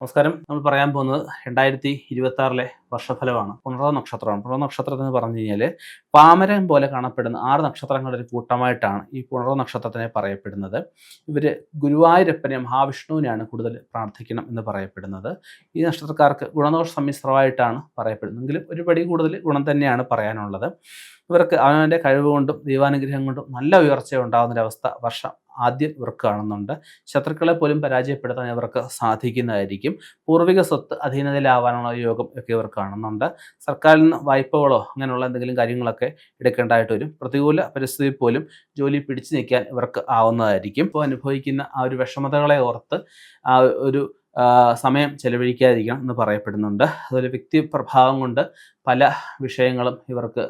നമസ്കാരം. നമ്മൾ പറയാൻ പോകുന്നത് രണ്ടായിരത്തി ഇരുപത്തി ആറിലെ വർഷഫലമാണ്. പുണർവ നക്ഷത്രമാണ്. പുണർവ നക്ഷത്രം എന്ന് പറഞ്ഞു കഴിഞ്ഞാൽ പാമരം പോലെ കാണപ്പെടുന്ന ആറ് നക്ഷത്രങ്ങളുടെ ഒരു കൂട്ടമായിട്ടാണ് ഈ പുണർവ നക്ഷത്രത്തിനെ പറയപ്പെടുന്നത്. ഇവർ ഗുരുവായൂരപ്പനെ മഹാവിഷ്ണുവിനെയാണ് കൂടുതൽ പ്രാർത്ഥിക്കണം എന്ന് പറയപ്പെടുന്നത്. ഈ നക്ഷത്രക്കാർക്ക് ഗുണദോഷ സമ്മിശ്രമായിട്ടാണ് പറയപ്പെടുന്നത്. എങ്കിലും ഒരു പടി കൂടുതൽ ഗുണം തന്നെയാണ് പറയാനുള്ളത്. ഇവർക്ക് അവനവന്റെ കഴിവ് കൊണ്ടും ദൈവാനുഗ്രഹം കൊണ്ടും നല്ല ഉയർച്ച ഉണ്ടാകുന്നൊരവസ്ഥ വർഷം ആദ്യം ഇവർക്ക് കാണുന്നുണ്ട്. ശത്രുക്കളെ പോലും പരാജയപ്പെടുത്താൻ ഇവർക്ക് സാധിക്കുന്നതായിരിക്കും. പൂർവിക സ്വത്ത് അധീനതയിലാവാനുള്ള യോഗം ഒക്കെ ഇവർ കാണുന്നുണ്ട്. സർക്കാരിൽ നിന്ന് വായ്പകളോ അങ്ങനെയുള്ള എന്തെങ്കിലും കാര്യങ്ങളൊക്കെ എടുക്കേണ്ടതായിട്ട് വരും. പ്രതികൂല പരിസ്ഥിതി പോലും ജോലി പിടിച്ചു നിൽക്കാൻ ഇവർക്ക് ആവുന്നതായിരിക്കും. ഇപ്പോൾ അനുഭവിക്കുന്ന ആ ഒരു വിഷമതകളെ ഓർത്ത് ആ ഒരു സമയം ചെലവഴിക്കാതിരിക്കണം എന്ന് പറയപ്പെടുന്നുണ്ട്. അതുപോലെ വ്യക്തി പ്രഭാവം കൊണ്ട് പല വിഷയങ്ങളും ഇവർക്ക്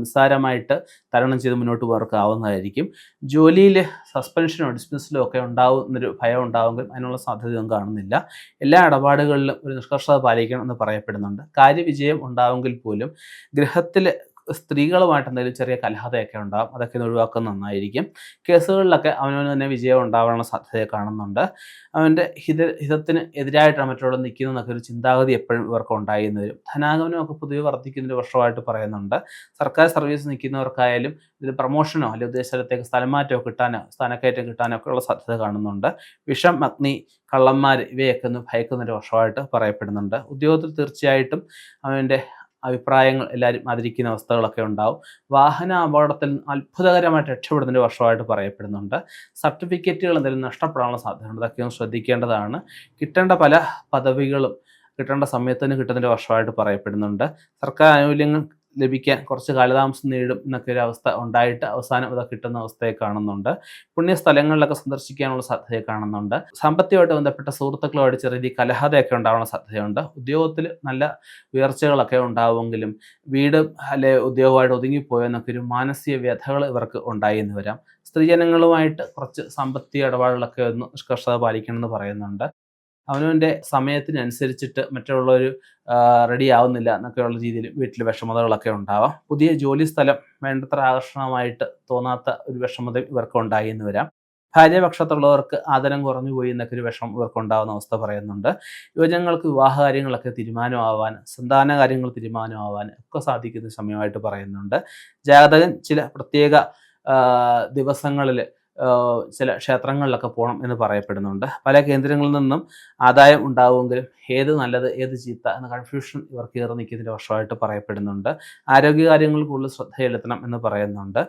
നിസ്സാരമായിട്ട് തരണം ചെയ്ത് മുന്നോട്ട് പോകാവുന്നതായിരിക്കും ജോലിയിൽ സസ്പെൻഷനോ ഡിസ്മിസിലോ ഒക്കെ ഉണ്ടാവുന്നൊരു ഭയം ഉണ്ടാവുമെങ്കിലും അതിനുള്ള സാധ്യതയൊന്നും കാണുന്നില്ല. എല്ലാ ഇടപാടുകളിലും ഒരു നിഷ്കർഷത പാലിക്കണം എന്ന് പറയപ്പെടുന്നുണ്ട്. കാര്യവിജയം ഉണ്ടാവുമെങ്കിൽ പോലും ഗൃഹത്തിൽ സ്ത്രീകളുമായിട്ട് എന്തെങ്കിലും ചെറിയ കലഹതയൊക്കെ ഉണ്ടാകും അതൊക്കെ ഒന്ന് ഒഴിവാക്കുന്ന നന്നായിരിക്കും. കേസുകളിലൊക്കെ അവനവന് തന്നെ വിജയം ഉണ്ടാവാനുള്ള സാധ്യത കാണുന്നുണ്ട്. അവന്റെ ഹിത ഹിതത്തിന് എതിരായിട്ടാണ് മറ്റുള്ള നിൽക്കുന്നതെന്നൊക്കെ ഒരു ചിന്താഗതി എപ്പോഴും ഇവർക്ക് ഉണ്ടായിരുന്നു വരും. ധനാഗമനമൊക്കെ പൊതുവെ വർദ്ധിക്കുന്നൊരു വർഷമായിട്ട് പറയുന്നുണ്ട്. സർക്കാർ സർവീസ് നിൽക്കുന്നവർക്കായാലും ഇതിൽ പ്രൊമോഷനോ അല്ലെങ്കിൽ സ്ഥലം സ്ഥലമാറ്റമോ കിട്ടാനോ സ്ഥാനക്കയറ്റം കിട്ടാനോ ഒക്കെ ഉള്ള സാധ്യത കാണുന്നുണ്ട്. വിഷം അഗ്നി കള്ളന്മാർ ഇവയൊക്കെ ഒന്ന് ഭയക്കുന്നൊരു വർഷമായിട്ട് പറയപ്പെടുന്നുണ്ട്. ഉദ്യോഗത്തിൽ തീർച്ചയായിട്ടും അവന്റെ അഭിപ്രായങ്ങൾ എല്ലാവരും ആദരിക്കുന്ന അവസ്ഥകളൊക്കെ ഉണ്ടാവും. വാഹന അപകടത്തിൽ അത്ഭുതകരമായിട്ട് രക്ഷപ്പെടുന്നൊരു വർഷമായിട്ട് പറയപ്പെടുന്നുണ്ട്. സർട്ടിഫിക്കറ്റുകൾ എന്തെങ്കിലും നഷ്ടപ്പെടാനുള്ള സാധ്യതയുണ്ട്. അതൊക്കെ ഒന്ന് ശ്രദ്ധിക്കേണ്ടതാണ്. കിട്ടേണ്ട പല പദവികളും കിട്ടേണ്ട സമയത്തിന് കിട്ടുന്നൊരു വർഷമായിട്ട് പറയപ്പെടുന്നുണ്ട്. സർക്കാർ ആനുകൂല്യങ്ങൾ ലഭിക്കാൻ കുറച്ച് കാലതാമസം നേടും എന്നൊക്കെ ഒരു അവസ്ഥ ഉണ്ടായിട്ട് അവസാനം അത് കിട്ടുന്ന അവസ്ഥയെ കാണുന്നുണ്ട്. പുണ്യ സ്ഥലങ്ങളിലൊക്കെ സന്ദർശിക്കാനുള്ള സാധ്യതയെ കാണുന്നുണ്ട്. സാമ്പത്തികമായിട്ട് ബന്ധപ്പെട്ട സുഹൃത്തുക്കളുമായിട്ട് ചെറിയ കലഹതയൊക്കെ ഉണ്ടാവാനുള്ള സാധ്യതയുണ്ട്. ഉദ്യോഗത്തിൽ നല്ല ഉയർച്ചകളൊക്കെ ഉണ്ടാവുമെങ്കിലും വീട് അല്ലെ ഉദ്യോഗമായിട്ട് ഒതുങ്ങിപ്പോയെന്നൊക്കെ ഒരു മാനസിക വ്യഥകൾ ഇവർക്ക് ഉണ്ടായി എന്ന് വരാം. സ്ത്രീജനങ്ങളുമായിട്ട് കുറച്ച് സാമ്പത്തിക ഇടപാടുകളൊക്കെ ഒന്ന് നിഷ്കർഷത പാലിക്കണമെന്ന് പറയുന്നുണ്ട്. അവനവന്റെ സമയത്തിനനുസരിച്ചിട്ട് മറ്റുള്ളവർ റെഡി ആവുന്നില്ല എന്നൊക്കെയുള്ള രീതിയിൽ വീട്ടിൽ വിഷമതകളൊക്കെ ഉണ്ടാവാം. പുതിയ ജോലി സ്ഥലം വേണ്ടത്ര ആകർഷണമായിട്ട് തോന്നാത്ത ഒരു വിഷമത ഇവർക്ക് ഉണ്ടായി എന്ന് വരാം. ഭാര്യപക്ഷത്തുള്ളവർക്ക് ആദരം കുറഞ്ഞു പോയി എന്നൊക്കെ ഒരു വിഷമം ഇവർക്ക് ഉണ്ടാകുന്ന അവസ്ഥ പറയുന്നുണ്ട്. യുവജനങ്ങൾക്ക് വിവാഹ കാര്യങ്ങളൊക്കെ തീരുമാനമാവാൻ സന്താന കാര്യങ്ങൾ തീരുമാനമാവാൻ ഒക്കെ സാധിക്കുന്ന സമയമായിട്ട് പറയുന്നുണ്ട്. ജാതകൻ ചില പ്രത്യേക ദിവസങ്ങളിൽ ചില ക്ഷേത്രങ്ങളിലൊക്കെ പോകണം എന്ന് പറയപ്പെടുന്നുണ്ട്. പല കേന്ദ്രങ്ങളിൽ നിന്നും ആദായം ഉണ്ടാവുമെങ്കിലും ഏത് നല്ലത് ഏത് ചീത്ത എന്ന കൺഫ്യൂഷൻ ഇവർ കയറി നിൽക്കുന്നതിന്റെ വർഷമായിട്ട് പറയപ്പെടുന്നുണ്ട്. ആരോഗ്യകാര്യങ്ങൾ കൂടുതൽ ശ്രദ്ധ ചെലുത്തണം എന്ന് പറയുന്നുണ്ട്.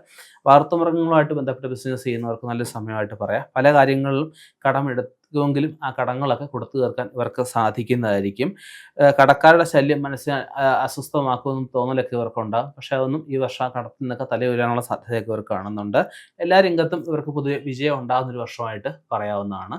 വളർത്തുമൃഗങ്ങളുമായിട്ട് ബന്ധപ്പെട്ട് ബിസിനസ് ചെയ്യുന്നവർക്ക് നല്ല സമയമായിട്ട് പറയാം. പല കാര്യങ്ങളിലും കടമെടുത്ത് എങ്കിലും ആ കടങ്ങളൊക്കെ കൊടുത്തു തീർക്കാൻ ഇവർക്ക് സാധിക്കുന്നതായിരിക്കും. കടക്കാരുടെ ശല്യം മനസ്സിനെ അസ്വസ്ഥമാക്കുമെന്നും തോന്നലൊക്കെ ഇവർക്കുണ്ടാകും പക്ഷേ അതൊന്നും ഈ വർഷം കടത്തിൽ നിന്നൊക്കെ തലയുരാനുള്ള സാധ്യതയൊക്കെ ഇവർ കാണുന്നുണ്ട്. എല്ലാ രംഗത്തും ഇവർക്ക് പൊതുവെ വിജയം ഉണ്ടാകുന്നൊരു വർഷമായിട്ട് പറയാവുന്നതാണ്.